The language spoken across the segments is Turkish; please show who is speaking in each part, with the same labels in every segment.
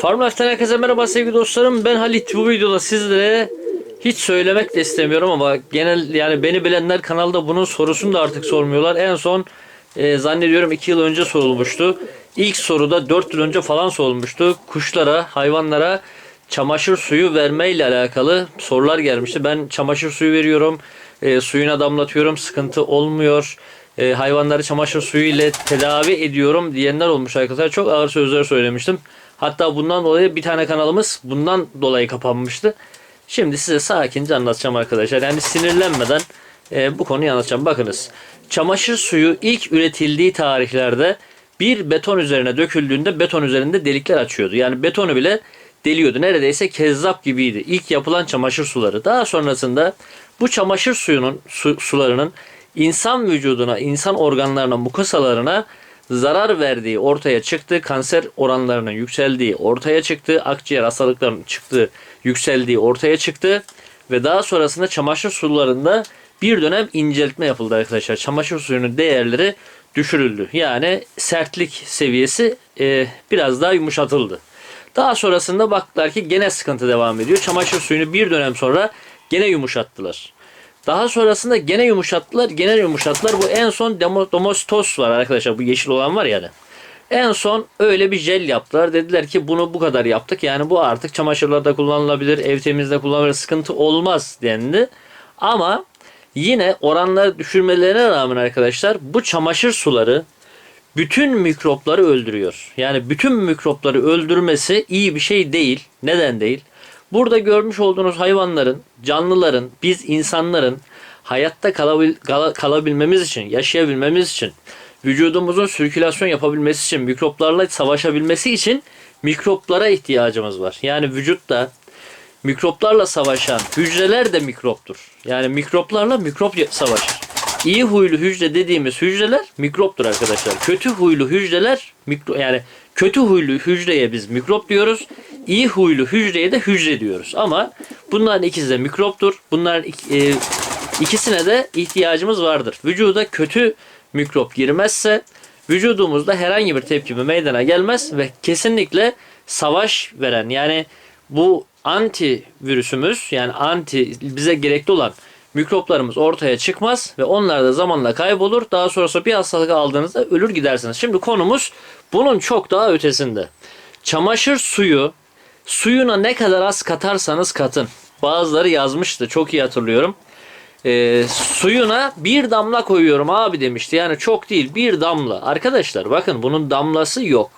Speaker 1: Farm Life'den herkese merhaba sevgili dostlarım. Ben Halit. Bu videoda sizlere hiç söylemek de istemiyorum ama genel yani beni bilenler kanalda bunun sorusunu da artık sormuyorlar. En son e, zannediyorum 2 yıl önce sorulmuştu. İlk soruda 4 yıl önce falan sorulmuştu. Kuşlara, hayvanlara çamaşır suyu vermeyle alakalı sorular gelmişti. Ben çamaşır suyu veriyorum. E, suyuna damlatıyorum. Sıkıntı olmuyor. E, hayvanları çamaşır suyu ile tedavi ediyorum diyenler olmuş arkadaşlar. Çok ağır sözler söylemiştim. Hatta bundan dolayı bir tane kanalımız bundan dolayı kapanmıştı. Şimdi size sakince anlatacağım arkadaşlar. Yani sinirlenmeden e, bu konuyu anlatacağım. Bakınız. Çamaşır suyu ilk üretildiği tarihlerde bir beton üzerine döküldüğünde beton üzerinde delikler açıyordu. Yani betonu bile deliyordu. Neredeyse kezzap gibiydi. İlk yapılan çamaşır suları. Daha sonrasında bu çamaşır suyunun su- sularının insan vücuduna, insan organlarına, mukosalarına zarar verdiği ortaya çıktı. Kanser oranlarının yükseldiği ortaya çıktı. Akciğer hastalıklarının çıktığı, yükseldiği ortaya çıktı. Ve daha sonrasında çamaşır sularında bir dönem inceltme yapıldı arkadaşlar. Çamaşır suyunun değerleri düşürüldü. Yani sertlik seviyesi e, biraz daha yumuşatıldı. Daha sonrasında baktılar ki gene sıkıntı devam ediyor. Çamaşır suyunu bir dönem sonra gene yumuşattılar. Daha sonrasında gene yumuşattılar, gene yumuşattılar. Bu en son demo, domestos var arkadaşlar. Bu yeşil olan var yani. En son öyle bir jel yaptılar. Dediler ki bunu bu kadar yaptık. Yani bu artık çamaşırlarda kullanılabilir, ev temizliğinde kullanılabilir. Sıkıntı olmaz dendi. Ama yine oranları düşürmelerine rağmen arkadaşlar bu çamaşır suları bütün mikropları öldürüyor. Yani bütün mikropları öldürmesi iyi bir şey değil. Neden değil? Burada görmüş olduğunuz hayvanların, canlıların, biz insanların hayatta kalabil, kala- kalabilmemiz için, yaşayabilmemiz için, vücudumuzun sirkülasyon yapabilmesi için, mikroplarla savaşabilmesi için mikroplara ihtiyacımız var. Yani vücutta mikroplarla savaşan hücreler de mikroptur. Yani mikroplarla mikrop savaşır. İyi huylu hücre dediğimiz hücreler mikroptur arkadaşlar. Kötü huylu hücreler mikro yani kötü huylu hücreye biz mikrop diyoruz. İyi huylu hücreye de hücre diyoruz. Ama bunların ikisi de mikroptur. Bunların e, ikisine de ihtiyacımız vardır. Vücuda kötü mikrop girmezse vücudumuzda herhangi bir tepkime meydana gelmez ve kesinlikle savaş veren yani bu anti virüsümüz yani anti bize gerekli olan mikroplarımız ortaya çıkmaz ve onlar da zamanla kaybolur. Daha sonrasında bir hastalık aldığınızda ölür gidersiniz. Şimdi konumuz bunun çok daha ötesinde. Çamaşır suyu suyuna ne kadar az katarsanız katın. Bazıları yazmıştı çok iyi hatırlıyorum. Ee, suyuna bir damla koyuyorum abi demişti. Yani çok değil bir damla. Arkadaşlar bakın bunun damlası yok.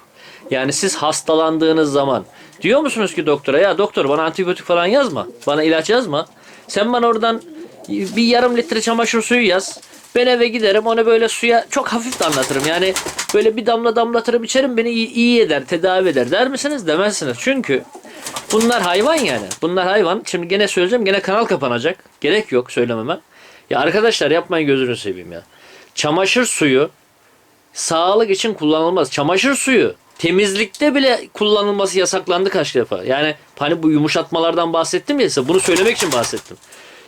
Speaker 1: Yani siz hastalandığınız zaman diyor musunuz ki doktora ya doktor bana antibiyotik falan yazma. Bana ilaç yazma. Sen bana oradan bir yarım litre çamaşır suyu yaz. Ben eve giderim onu böyle suya çok hafif damlatırım. Yani böyle bir damla damlatırım içerim beni iyi, iyi eder, tedavi eder der misiniz? Demezsiniz. Çünkü bunlar hayvan yani. Bunlar hayvan. Şimdi gene söyleyeceğim gene kanal kapanacak. Gerek yok söylememe. Ya arkadaşlar yapmayın gözünü seveyim ya. Çamaşır suyu sağlık için kullanılmaz. Çamaşır suyu temizlikte bile kullanılması yasaklandı kaç defa. Yani hani bu yumuşatmalardan bahsettim ya size bunu söylemek için bahsettim.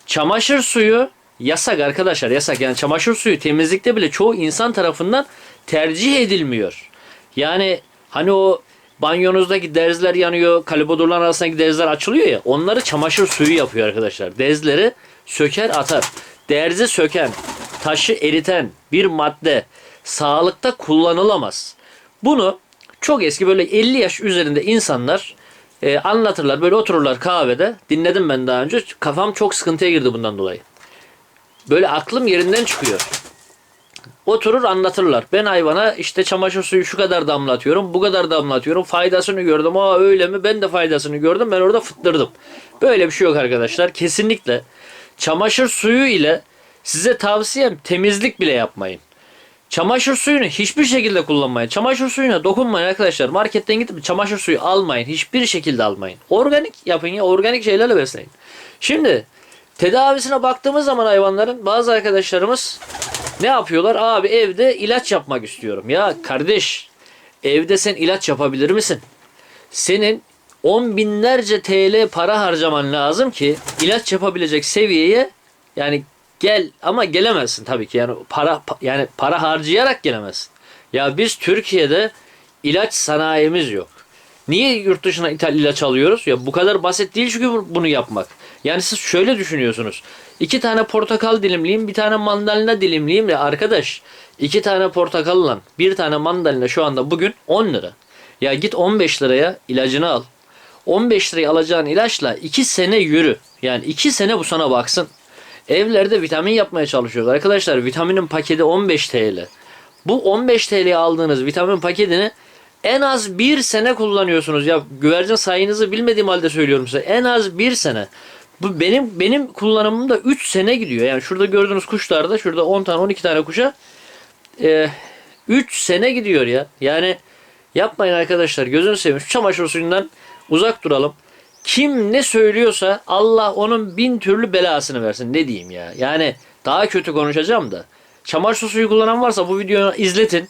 Speaker 1: Çamaşır suyu yasak arkadaşlar yasak. Yani çamaşır suyu temizlikte bile çoğu insan tarafından tercih edilmiyor. Yani hani o banyonuzdaki derzler yanıyor, kalibodurlar arasındaki derzler açılıyor ya. Onları çamaşır suyu yapıyor arkadaşlar. Dezleri söker atar. Derzi söken, taşı eriten bir madde sağlıkta kullanılamaz. Bunu çok eski böyle 50 yaş üzerinde insanlar e, anlatırlar. Böyle otururlar kahvede. Dinledim ben daha önce. Kafam çok sıkıntıya girdi bundan dolayı. Böyle aklım yerinden çıkıyor. Oturur anlatırlar. Ben hayvana işte çamaşır suyu şu kadar damlatıyorum, bu kadar damlatıyorum. Faydasını gördüm. Aa öyle mi? Ben de faydasını gördüm. Ben orada fıttırdım. Böyle bir şey yok arkadaşlar. Kesinlikle çamaşır suyu ile size tavsiyem temizlik bile yapmayın. Çamaşır suyunu hiçbir şekilde kullanmayın. Çamaşır suyuna dokunmayın arkadaşlar. Marketten gidip çamaşır suyu almayın. Hiçbir şekilde almayın. Organik yapın ya. Organik şeylerle besleyin. Şimdi tedavisine baktığımız zaman hayvanların bazı arkadaşlarımız ne yapıyorlar? Abi evde ilaç yapmak istiyorum. Ya kardeş evde sen ilaç yapabilir misin? Senin on binlerce TL para harcaman lazım ki ilaç yapabilecek seviyeye yani gel ama gelemezsin tabii ki yani para pa- yani para harcayarak gelemezsin. Ya biz Türkiye'de ilaç sanayimiz yok. Niye yurt dışına ithal ilaç alıyoruz? Ya bu kadar basit değil çünkü bu- bunu yapmak. Yani siz şöyle düşünüyorsunuz. İki tane portakal dilimleyeyim, bir tane mandalina dilimleyeyim ya arkadaş. iki tane portakalla bir tane mandalina şu anda bugün 10 lira. Ya git 15 liraya ilacını al. 15 liraya alacağın ilaçla 2 sene yürü. Yani 2 sene bu sana baksın. Evlerde vitamin yapmaya çalışıyoruz. Arkadaşlar vitaminin paketi 15 TL. Bu 15 TL'ye aldığınız vitamin paketini en az bir sene kullanıyorsunuz. Ya güvercin sayınızı bilmediğim halde söylüyorum size. En az bir sene. Bu benim benim kullanımımda 3 sene gidiyor. Yani şurada gördüğünüz kuşlarda şurada 10 tane 12 tane kuşa 3 sene gidiyor ya. Yani yapmayın arkadaşlar. Gözünü seveyim. Şu çamaşır suyundan uzak duralım. Kim ne söylüyorsa Allah onun bin türlü belasını versin. Ne diyeyim ya. Yani daha kötü konuşacağım da. Çamaşır suyu kullanan varsa bu videoyu izletin.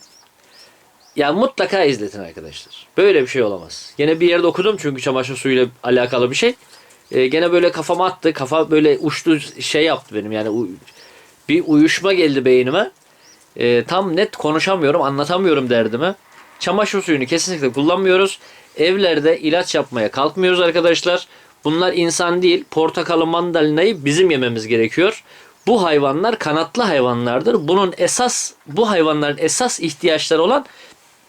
Speaker 1: Ya mutlaka izletin arkadaşlar. Böyle bir şey olamaz. Gene bir yerde okudum çünkü çamaşır suyuyla alakalı bir şey. Ee, gene böyle kafama attı. Kafa böyle uçtu şey yaptı benim yani bir uyuşma geldi beynime. Ee, tam net konuşamıyorum, anlatamıyorum derdimi. Çamaşır suyunu kesinlikle kullanmıyoruz. Evlerde ilaç yapmaya kalkmıyoruz arkadaşlar. Bunlar insan değil. Portakalı, mandalinayı bizim yememiz gerekiyor. Bu hayvanlar kanatlı hayvanlardır. Bunun esas bu hayvanların esas ihtiyaçları olan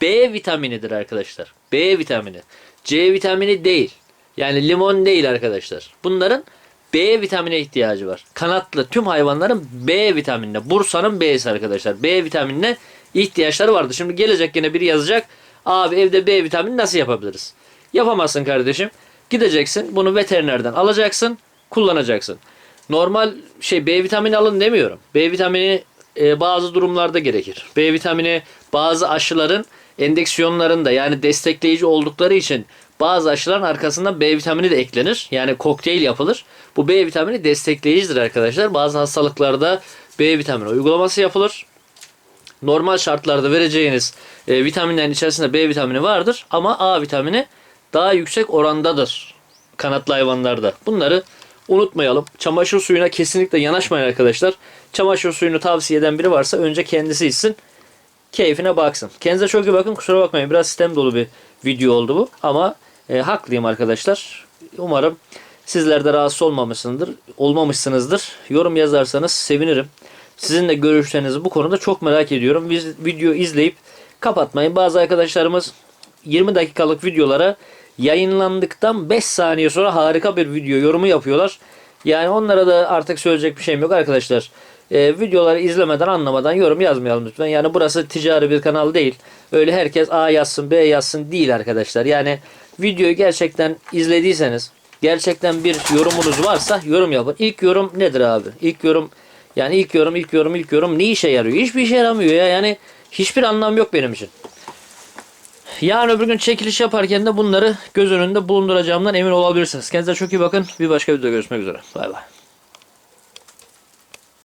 Speaker 1: B vitaminidir arkadaşlar. B vitamini. C vitamini değil. Yani limon değil arkadaşlar. Bunların B vitamine ihtiyacı var. Kanatlı tüm hayvanların B vitaminine. Bursa'nın B'si arkadaşlar. B vitaminine ihtiyaçları vardı. Şimdi gelecek yine biri yazacak. Abi evde B vitamini nasıl yapabiliriz? Yapamazsın kardeşim. Gideceksin bunu veterinerden alacaksın. Kullanacaksın. Normal şey B vitamini alın demiyorum. B vitamini e, bazı durumlarda gerekir. B vitamini bazı aşıların endeksiyonlarında yani destekleyici oldukları için bazı aşıların arkasında B vitamini de eklenir. Yani kokteyl yapılır. Bu B vitamini destekleyicidir arkadaşlar. Bazı hastalıklarda B vitamini uygulaması yapılır. Normal şartlarda vereceğiniz e, vitaminlerin içerisinde B vitamini vardır ama A vitamini daha yüksek orandadır kanatlı hayvanlarda. Bunları unutmayalım. Çamaşır suyuna kesinlikle yanaşmayın arkadaşlar. Çamaşır suyunu tavsiye eden biri varsa önce kendisi içsin. Keyfine baksın. Kendinize çok iyi bakın. Kusura bakmayın. Biraz sistem dolu bir video oldu bu. Ama e, haklıyım arkadaşlar. Umarım sizler de rahatsız olmamışsınızdır. Olmamışsınızdır. Yorum yazarsanız sevinirim. Sizin de görüşlerinizi bu konuda çok merak ediyorum. Biz video izleyip kapatmayın. Bazı arkadaşlarımız 20 dakikalık videolara yayınlandıktan 5 saniye sonra harika bir video yorumu yapıyorlar. Yani onlara da artık söyleyecek bir şeyim yok arkadaşlar. Ee, videoları izlemeden anlamadan yorum yazmayalım lütfen. Yani burası ticari bir kanal değil. Öyle herkes A yazsın B yazsın değil arkadaşlar. Yani videoyu gerçekten izlediyseniz gerçekten bir yorumunuz varsa yorum yapın. İlk yorum nedir abi? İlk yorum yani ilk yorum ilk yorum ilk yorum ne işe yarıyor? Hiçbir işe yaramıyor ya. Yani hiçbir anlam yok benim için. Yarın öbür gün çekiliş yaparken de bunları göz önünde bulunduracağımdan emin olabilirsiniz. Kendinize çok iyi bakın. Bir başka videoda görüşmek üzere. Bay bay.